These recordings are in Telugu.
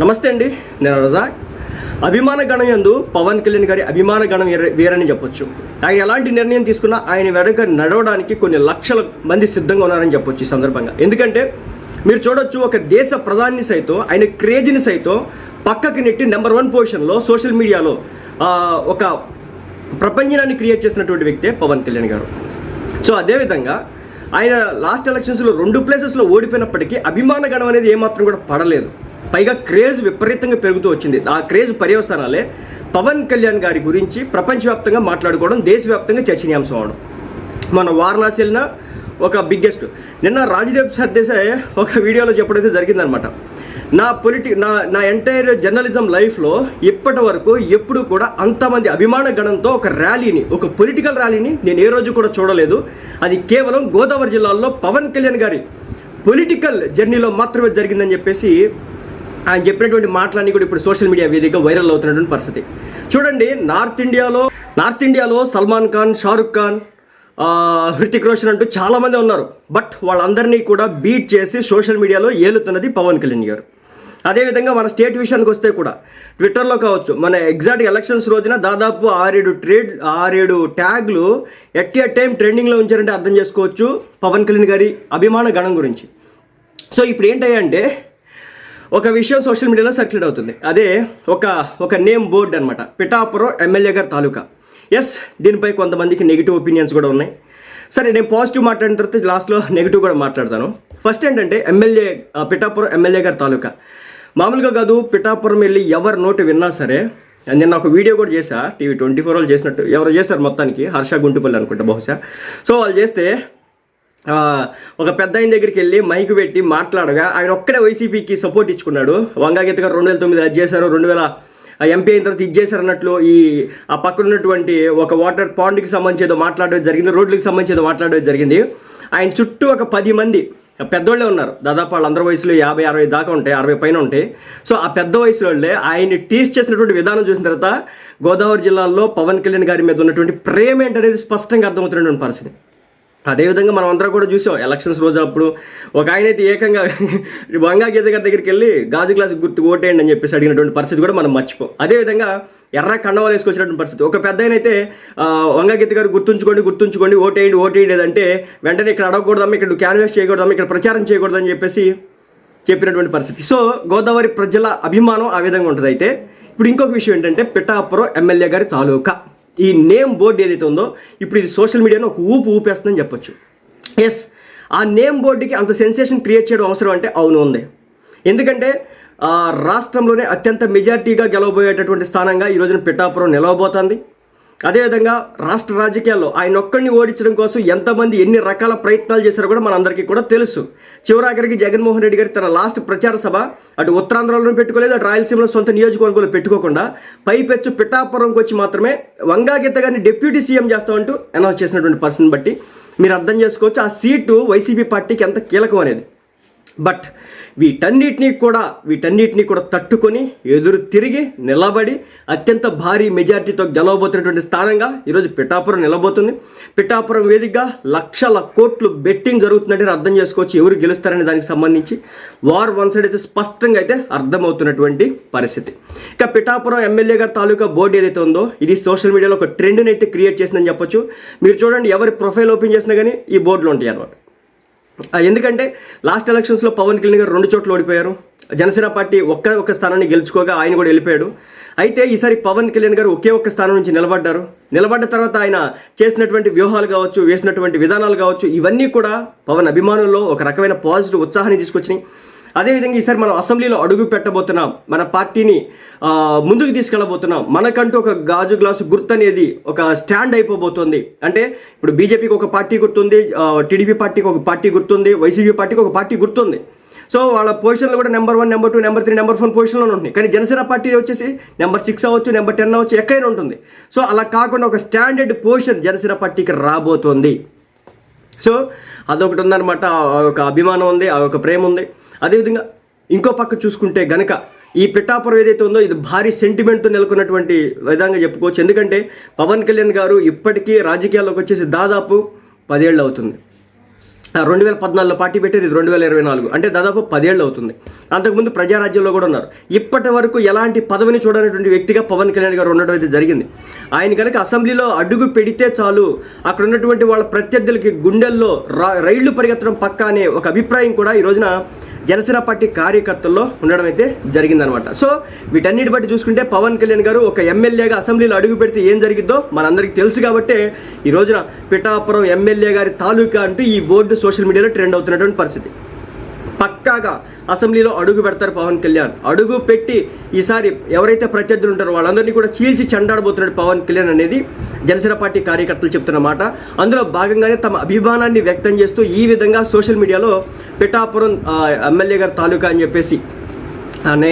నమస్తే అండి నేను రజాక్. అభిమాన గణం యందు పవన్ కళ్యాణ్ గారి అభిమాన గణం వేరని చెప్పొచ్చు. ఆయన ఎలాంటి నిర్ణయం తీసుకున్నా ఆయన వెనక నడవడానికి కొన్ని లక్షల మంది సిద్ధంగా ఉన్నారని చెప్పొచ్చు ఈ సందర్భంగా. ఎందుకంటే మీరు చూడొచ్చు ఒక దేశ ప్రధాని సైతం ఆయన క్రేజ్ని సైతం పక్కకి నెట్టి నెంబర్ వన్ పొజిషన్లో సోషల్ మీడియాలో ఒక ప్రపంచాన్ని క్రియేట్ చేసినటువంటి వ్యక్తే పవన్ కళ్యాణ్ గారు. సో అదేవిధంగా ఆయన లాస్ట్ ఎలక్షన్స్లో రెండు ప్లేసెస్లో ఓడిపోయినప్పటికీ అభిమాన గణం అనేది ఏమాత్రం కూడా పడలేదు. పైగా క్రేజ్ విపరీతంగా పెరుగుతూ వచ్చింది. ఆ క్రేజ్ పర్యవసానాలే పవన్ కళ్యాణ్ గారి గురించి ప్రపంచవ్యాప్తంగా మాట్లాడుకోవడం దేశవ్యాప్తంగా చర్చనీయాంశం అవడం. మన వారణాసి వెళ్ళిన ఒక బిగ్గెస్ట్ నిన్న రాజదీప్ సర్దేశాయ్ ఒక వీడియోలో చెప్పడైతే జరిగిందనమాట నా పొలిటి నా నా ఎంటైర్ జర్నలిజం లైఫ్లో ఇప్పటి వరకు ఎప్పుడు కూడా అంతమంది అభిమాన గణంతో ఒక ర్యాలీని ఒక పొలిటికల్ ర్యాలీని నేను ఏ రోజు కూడా చూడలేదు. అది కేవలం గోదావరి జిల్లాలో పవన్ కళ్యాణ్ గారి పొలిటికల్ జర్నీలో మాత్రమే జరిగిందని చెప్పేసి ఆయన చెప్పినటువంటి మాటలన్నీ కూడా ఇప్పుడు సోషల్ మీడియా వేదికగా వైరల్ అవుతున్నటువంటి పరిస్థితి. చూడండి నార్త్ ఇండియాలో నార్త్ ఇండియాలో సల్మాన్ ఖాన్ షారుఖ్ ఖాన్ హృతిక్ రోషన్ అంటూ చాలామంది ఉన్నారు. బట్ వాళ్ళందరినీ కూడా బీట్ చేసి సోషల్ మీడియాలో ఏలుతున్నది పవన్ కళ్యాణ్ గారు. అదేవిధంగా మన స్టేట్ విషయానికి వస్తే కూడా ట్విట్టర్లో కావచ్చు మన ఎగ్జాక్ట్ ఎలక్షన్స్ రోజున దాదాపు ఆరేడు ట్రేడ్ ఆరేడు ట్యాగ్లు ఎట్ ఎ టైం ట్రెండింగ్లో ఉంచారంటే అర్థం చేసుకోవచ్చు పవన్ కళ్యాణ్ గారి అభిమాన గణం గురించి. సో ఇప్పుడు ఏంటంటే ఒక విషయం సోషల్ మీడియాలో సర్క్యులేట్ అవుతుంది. అదే ఒక ఒక నేమ్ బోర్డ్ అనమాట పిఠాపురం ఎమ్మెల్యే గారి తాలూకా. ఎస్ దీనిపై కొంతమందికి నెగిటివ్ ఒపీనియన్స్ కూడా ఉన్నాయి. సరే నేను పాజిటివ్ మాట్లాడిన తర్వాత లాస్ట్లో నెగిటివ్ కూడా మాట్లాడతాను. ఫస్ట్ ఏంటంటే ఎమ్మెల్యే పిఠాపురం ఎమ్మెల్యే గారి తాలూకా. మామూలుగా కాదు పిఠాపురం వెళ్ళి ఎవరి నోటు విన్నా సరే నిన్న ఒక వీడియో కూడా చేశా టీవీ ట్వంటీ ఫోర్ వాళ్ళు చేసినట్టు ఎవరు చేస్తారు మొత్తానికి? హర్ష గుంటుపల్లి అనుకుంటా బహుశా. సో వాళ్ళు చేస్తే ఒక పెద్ద ఆయన దగ్గరికి వెళ్ళి మైక్ పెట్టి మాట్లాడగా ఆయన ఒక్కడే వైసీపీకి సపోర్ట్ ఇచ్చుకున్నాడు. వంగాగీత గారు రెండు వేల తొమ్మిది అది చేశారు రెండు వేల ఎంపీ అయిన తర్వాత ఇది చేశారు అన్నట్లు ఈ ఆ పక్కన ఉన్నటువంటి ఒక వాటర్ పాండ్కి సంబంధించి ఏదో మాట్లాడడం జరిగింది రోడ్లకు సంబంధించి ఏదో మాట్లాడడం జరిగింది. ఆయన చుట్టూ ఒక పది మంది పెద్దోళ్ళే ఉన్నారు. దాదాపు వాళ్ళందరి వయసులో యాభై అరవై దాకా ఉంటాయి అరవై పైన ఉంటాయి. సో ఆ పెద్ద వయసు వాళ్ళే ఆయన టీస్ చేసినటువంటి విధానం చూసిన తర్వాత గోదావరి జిల్లాలో పవన్ కళ్యాణ్ గారి మీద ఉన్నటువంటి ప్రేమ ఏంటనేది స్పష్టంగా అర్థమవుతున్నటువంటి పరిస్థితి. అదేవిధంగా మనం అందరం కూడా చూసాం ఎలక్షన్స్ రోజు అప్పుడు ఒక ఆయన అయితే ఏకంగా వంగా గీత గారి దగ్గరికి వెళ్ళి గాజు గ్లాస్ గుర్తు ఓటేయండి అని చెప్పేసి అడిగినటువంటి పరిస్థితి కూడా మనం మర్చిపోం. అదేవిధంగా ఎర్ర కండవాలు వేసుకొచ్చినటువంటి పరిస్థితి. ఒక పెద్ద ఆయన అయితే వంగా గీత గారు గుర్తుంచుకోండి గుర్తుంచుకోండి ఓటేయండి ఓటేయండి అంటే వెంటనే ఇక్కడ అడగకూడదమ్మా ఇక్కడ క్యాన్వాస్ చేయకూడదమ్మా ఇక్కడ ప్రచారం చేయకూడదని చెప్పేసి చెప్పినటువంటి పరిస్థితి. సో గోదావరి ప్రజల అభిమానం ఆ విధంగా ఉంటుంది అయితే ఇప్పుడు ఇంకొక విషయం ఏంటంటే పిఠాపురం ఎమ్మెల్యే గారి తాలూకా. ఈ నేమ్ బోర్డు ఏదైతే ఉందో ఇప్పుడు ఇది సోషల్ మీడియాను ఒక ఊపు ఊపేస్తుందని చెప్పొచ్చు. ఎస్ ఆ నేమ్ బోర్డుకి అంత సెన్సేషన్ క్రియేట్ చేయడం అవసరం అంటే అవును ఉంది. ఎందుకంటే ఆ, రాష్ట్రంలోనే అత్యంత మెజారిటీగా గెలవబోయేటటువంటి స్థానంగా ఈ రోజున పిఠాపురం నిలవబోతోంది. అదేవిధంగా రాష్ట్ర రాజకీయాల్లో ఆయన ఒక్కడిని ఓడించడం కోసం ఎంతమంది ఎన్ని రకాల ప్రయత్నాలు చేశారో కూడా మనందరికీ కూడా తెలుసు. చివరాఖరికి జగన్మోహన్ రెడ్డి గారి తన లాస్ట్ ప్రచార సభ అటు ఉత్తరాంధ్రలో పెట్టుకోలేదు అటు రాయలసీమలో సొంత నియోజకవర్గంలో పెట్టుకోకుండా పైపెచ్చు పిఠాపురంకి వచ్చి మాత్రమే వంగాగీత గారిని డిప్యూటీ సీఎం చేస్తామంటూ అనౌన్స్ చేసినటువంటి పర్సన్ బట్టి మీరు అర్థం చేసుకోవచ్చు ఆ సీటు వైసీపీ పార్టీకి ఎంత కీలకం అనేది. బట్ వీటన్నిటినీ కూడా వీటన్నిటినీ కూడా తట్టుకొని ఎదురు తిరిగి నిలబడి అత్యంత భారీ మెజార్టీతో గెలవబోతున్నటువంటి స్థానంగా ఈరోజు పిఠాపురం నిలబోతుంది. పిఠాపురం వేదికగా లక్షల కోట్లు బెట్టింగ్ జరుగుతుందంటే అర్థం చేసుకోవచ్చు ఎవరు గెలుస్తారనే దానికి సంబంధించి. వార్ వన్ సైడ్ అయితే స్పష్టంగా అయితే అర్థమవుతున్నటువంటి పరిస్థితి. ఇక పిఠాపురం ఎమ్మెల్యే గారి తాలూకా బోర్డు ఏదైతే ఉందో ఇది సోషల్ మీడియాలో ఒక ట్రెండ్ని అయితే క్రియేట్ చేసిందని చెప్పొచ్చు. మీరు చూడండి ఎవరి ప్రొఫైల్ ఓపెన్ చేసినా కానీ ఈ బోర్డులు ఉంటాయి అన్నమాట. ఎందుకంటే లాస్ట్ ఎలక్షన్స్లో పవన్ కళ్యాణ్ గారు రెండు చోట్ల ఓడిపోయారు. జనసేన పార్టీ ఒక్క ఒక్క స్థానాన్ని గెలుచుకోగా ఆయన కూడా వెళ్ళిపోయాడు. అయితే ఈసారి పవన్ కళ్యాణ్ గారు ఒకే ఒక్క స్థానం నుంచి నిలబడ్డారు. నిలబడ్డ తర్వాత ఆయన చేసినటువంటి వ్యూహాలు కావచ్చు వేసినటువంటి విధానాలు కావచ్చు ఇవన్నీ కూడా పవన్ అభిమానుల్లో ఒక రకమైన పాజిటివ్ ఉత్సాహాన్ని తీసుకొచ్చినాయి. అదేవిధంగా ఈసారి మనం అసెంబ్లీలో అడుగు పెట్టబోతున్నాం. మన పార్టీని ముందుకు తీసుకెళ్ళబోతున్నాం. మనకంటూ ఒక గాజు గ్లాసు గుర్తు అనేది ఒక స్టాండ్ అయిపోబోతోంది. అంటే ఇప్పుడు బీజేపీకి ఒక పార్టీ గుర్తుంది టీడీపీ పార్టీకి ఒక పార్టీ గుర్తుంది వైసీపీ పార్టీకి ఒక పార్టీ గుర్తుంది. సో వాళ్ళ పొజిషన్లు కూడా number one number two number three number four పొజిషన్లో ఉంటాయి కానీ జనసేన పార్టీ వచ్చేసి నెంబర్ సిక్స్ అవ్వచ్చు నెంబర్ టెన్ అవ్వచ్చు ఎక్కడైనా ఉంటుంది. సో అలా కాకుండా ఒక స్టాండర్డ్ పొజిషన్ జనసేన పార్టీకి రాబోతోంది. సో అదొకటి ఉందన్నమాట. ఆ ఒక అభిమానం ఉంది ఆ ఒక ప్రేమ ఉంది. అదేవిధంగా ఇంకో పక్క చూసుకుంటే గనక ఈ పిఠాపురం ఏదైతే ఉందో ఇది భారీ సెంటిమెంట్తో నెలకొన్నటువంటి విధంగా చెప్పుకోవచ్చు. ఎందుకంటే పవన్ కళ్యాణ్ గారు ఇప్పటికీ రాజకీయాల్లోకి వచ్చేసి దాదాపు పదేళ్ళు అవుతుంది. రెండు వేల పద్నాలుగులో పార్టీ పెట్టారు ఇది రెండు వేల ఇరవై నాలుగు. అంటే దాదాపు పదేళ్ళు అవుతుంది. అంతకుముందు ప్రజారాజ్యంలో కూడా ఉన్నారు. ఇప్పటి వరకు ఎలాంటి పదవిని చూడనటువంటి వ్యక్తిగా పవన్ కళ్యాణ్ గారు ఉండడం అయితే జరిగింది. ఆయన కనుక అసెంబ్లీలో అడుగు పెడితే చాలు అక్కడ ఉన్నటువంటి వాళ్ళ ప్రత్యర్థులకి గుండెల్లో రైళ్ళు పరిగెత్తడం పక్క అనే ఒక అభిప్రాయం కూడా ఈ రోజున జనసేన పార్టీ కార్యకర్తల్లో ఉండడం అయితే జరిగిందనమాట సో వీటన్నిటి బట్టి చూసుకుంటే పవన్ కళ్యాణ్ గారు ఒక ఎమ్మెల్యేగా అసెంబ్లీలో అడుగు పెడితే ఏం జరిగిద్దో మనందరికీ తెలుసు కాబట్టి ఈ రోజున పిఠాపురం ఎమ్మెల్యే గారి తాలూకా అంటూ ఈ బోర్డు సోషల్ మీడియాలో ట్రెండ్ అవుతున్నటువంటి పరిస్థితి. పక్కాగా అసెంబ్లీలో అడుగు పెడతారు పవన్ కళ్యాణ్. అడుగు పెట్టి ఈసారి ఎవరైతే ప్రత్యర్థులు ఉంటారో వాళ్ళందరినీ కూడా చీల్చి చెండాడబోతున్నాడు పవన్ కళ్యాణ్ అనేది జనసేన పార్టీ కార్యకర్తలు చెప్తున్న మాట. అందులో భాగంగానే తమ అభిమానాన్ని వ్యక్తం చేస్తూ ఈ విధంగా సోషల్ మీడియాలో పిఠాపురం ఎమ్మెల్యే గారి తాలూకా అని చెప్పేసి అనే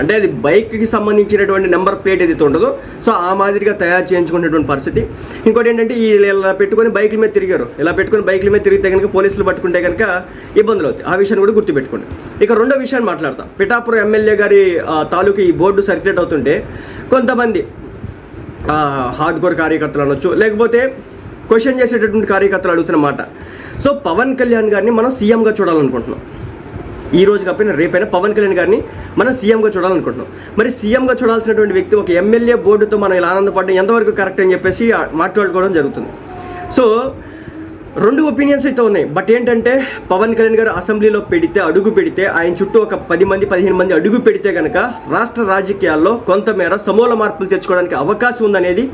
అంటే అది బైక్కి సంబంధించినటువంటి నెంబర్ ప్లేట్ ఏదైతే ఉండదో సో ఆ మాదిరిగా తయారు చేయించుకునేటువంటి పరిస్థితి. ఇంకోటి ఏంటంటే ఈ ఇలా పెట్టుకొని బైకుల మీద తిరిగారు. ఇలా పెట్టుకొని బైకుల మీద తిరిగితే కనుక పోలీసులు పట్టుకుంటే కనుక ఇబ్బందులు అవుతాయి. ఆ విషయాన్ని కూడా గుర్తుపెట్టుకోండి. ఇక రెండో విషయాన్ని మాట్లాడతాం. పిఠాపురం ఎమ్మెల్యే గారి తాలూకు ఈ బోర్డు సర్క్యులేట్ అవుతుంటే కొంతమంది హార్డ్ కోర్ కార్యకర్తలు అనొచ్చు లేకపోతే క్వశ్చన్ చేసేటటువంటి కార్యకర్తలు అడుగుతున్నమాట సో పవన్ కళ్యాణ్ గారిని మనం సీఎంగా చూడాలనుకుంటున్నాం. ఈ రోజు కాకపోయినా రేపైనా పవన్ కళ్యాణ్ గారిని మనం సీఎంగా చూడాలనుకుంటున్నాం. మరి సీఎంగా చూడాల్సినటువంటి వ్యక్తి ఒక ఎమ్మెల్యే బోర్డుతో మనం ఇలా ఆనందపడడం ఎంతవరకు కరెక్ట్ అని చెప్పేసి మాట్లాడుకోవడం జరుగుతుంది. సో రెండు ఒపీనియన్స్ అయితే ఉన్నాయి. బట్ ఏంటంటే పవన్ కళ్యాణ్ గారు అసెంబ్లీలో పెడితే అడుగు పెడితే ఆయన చుట్టూ ఒక పది మంది పదిహేను మంది అడుగు పెడితే కనుక రాష్ట్ర రాజకీయాల్లో కొంతమేర సమూల మార్పులు తెచ్చుకోవడానికి అవకాశం ఉందనేది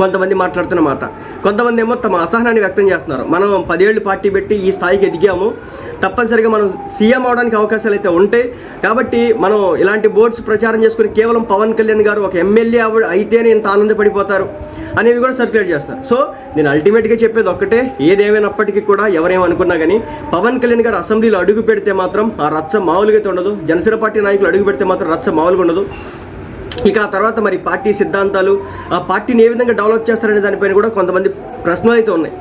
కొంతమంది మాట్లాడుతున్న మాట. కొంతమంది ఏమో తమ అసహనాన్ని వ్యక్తం చేస్తున్నారు. మనం పదేళ్ళు పార్టీ పెట్టి ఈ స్థాయికి ఎదిగాము. తప్పనిసరిగా మనం సీఎం అవడానికి అవకాశాలు అయితే ఉంటాయి కాబట్టి మనం ఇలాంటి బోర్డ్స్ ప్రచారం చేసుకుని కేవలం పవన్ కళ్యాణ్ గారు ఒక ఎమ్మెల్యే అవ అయితేనే ఇంత ఆనందపడిపోతారు అనేవి కూడా సర్క్యులేట్ చేస్తారు. సో నేను అల్టిమేట్గా చెప్పేది ఒక్కటే. ఏదేమైనప్పటికీ కూడా ఎవరేమనుకున్నా కానీ పవన్ కళ్యాణ్ గారు అసెంబ్లీలో అడుగు పెడితే మాత్రం ఆ రచ్చ మామూలుగా అయితే ఉండదు. జనసేన పార్టీ నాయకులు అడుగు పెడితే మాత్రం రచ్చ మామూలుగా ఉండదు. ఇక ఆ తర్వాత మరి పార్టీ సిద్ధాంతాలు ఆ పార్టీని ఏ విధంగా డెవలప్ చేస్తారనే దానిపైన కూడా కొంతమంది ప్రశ్నలు అయితే ఉన్నాయి.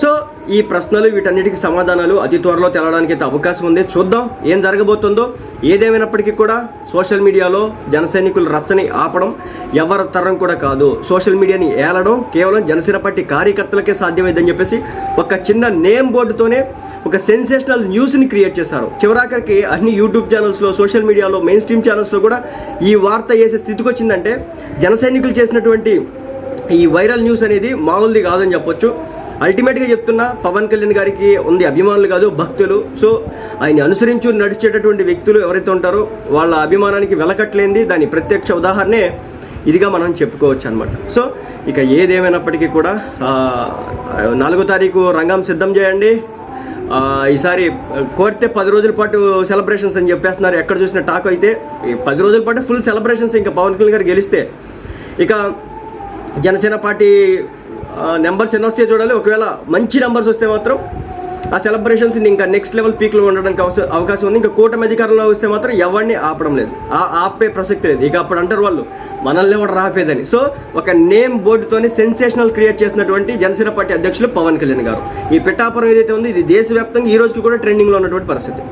సో ఈ ప్రశ్నలు వీటన్నిటికి సమాధానాలు అతి త్వరలో తెలడానికి అయితే అవకాశం ఉంది. చూద్దాం ఏం జరగబోతుందో. ఏదేమైనప్పటికీ కూడా సోషల్ మీడియాలో జనసైనికులు రచ్చని ఆపడం ఎవరి తరం కూడా కాదు. సోషల్ మీడియాని ఏలడం కేవలం జనసేన పార్టీ కార్యకర్తలకే సాధ్యమైందని చెప్పేసి ఒక చిన్న నేమ్ బోర్డుతోనే ఒక సెన్సేషనల్ న్యూస్ని క్రియేట్ చేశారు. చివరాఖరికి అన్ని యూట్యూబ్ ఛానల్స్లో సోషల్ మీడియాలో మెయిన్ స్ట్రీమ్ ఛానల్స్లో కూడా ఈ వార్త వేసే స్థితికి వచ్చిందంటే జన సైనికులు చేసినటువంటి ఈ వైరల్ న్యూస్ అనేది మామూలుది కాదని చెప్పొచ్చు. అల్టిమేట్గా చెప్తున్నా పవన్ కళ్యాణ్ గారికి ఉంది అభిమానులు కాదు భక్తులు. సో ఆయన అనుసరించు నడిచేటటువంటి వ్యక్తులు ఎవరైతే ఉంటారో వాళ్ళ అభిమానానికి వెలకట్లేంది దాని ప్రత్యక్ష ఉదాహరణే ఇదిగా మనం చెప్పుకోవచ్చు అనమాట సో ఇక ఏదేమైనప్పటికీ కూడా నాలుగో తారీఖు రంగం సిద్ధం చేయండి. ఈసారి కోరితే పది రోజుల పాటు సెలబ్రేషన్స్ అని చెప్పేస్తున్నారు. ఎక్కడ చూసిన టాక్ అయితే ఈ పది రోజుల పాటు ఫుల్ సెలబ్రేషన్స్ ఇంకా పవన్ కళ్యాణ్ గారు గెలిస్తే. ఇక జనసేన పార్టీ నెంబర్స్ ఎన్ని వస్తాయో చూడాలి. ఒకవేళ మంచి నెంబర్స్ వస్తే మాత్రం ఆ సెలబ్రేషన్స్ ఇంకా నెక్స్ట్ లెవెల్ పీక్లో ఉండడానికి అవకాశం ఉంది. ఇంకా కూటమి అధికారంలో వస్తే మాత్రం ఎవరిని ఆపడం లేదు. ఆ ఆపే ప్రసక్తి లేదు. ఇక అప్పుడు అంటారు వాళ్ళు మనల్ని కూడా రాపేదని. సో ఒక నేమ్ బోర్డుతోనే సెన్సేషనల్ క్రియేట్ చేసినటువంటి జనసేన పార్టీ అధ్యక్షులు పవన్ కళ్యాణ్ గారు. ఈ పిఠాపురం ఏదైతే ఉందో ఇది దేశవ్యాప్తంగా ఈ రోజుకి కూడా ట్రెండింగ్లో ఉన్నటువంటి పరిస్థితి.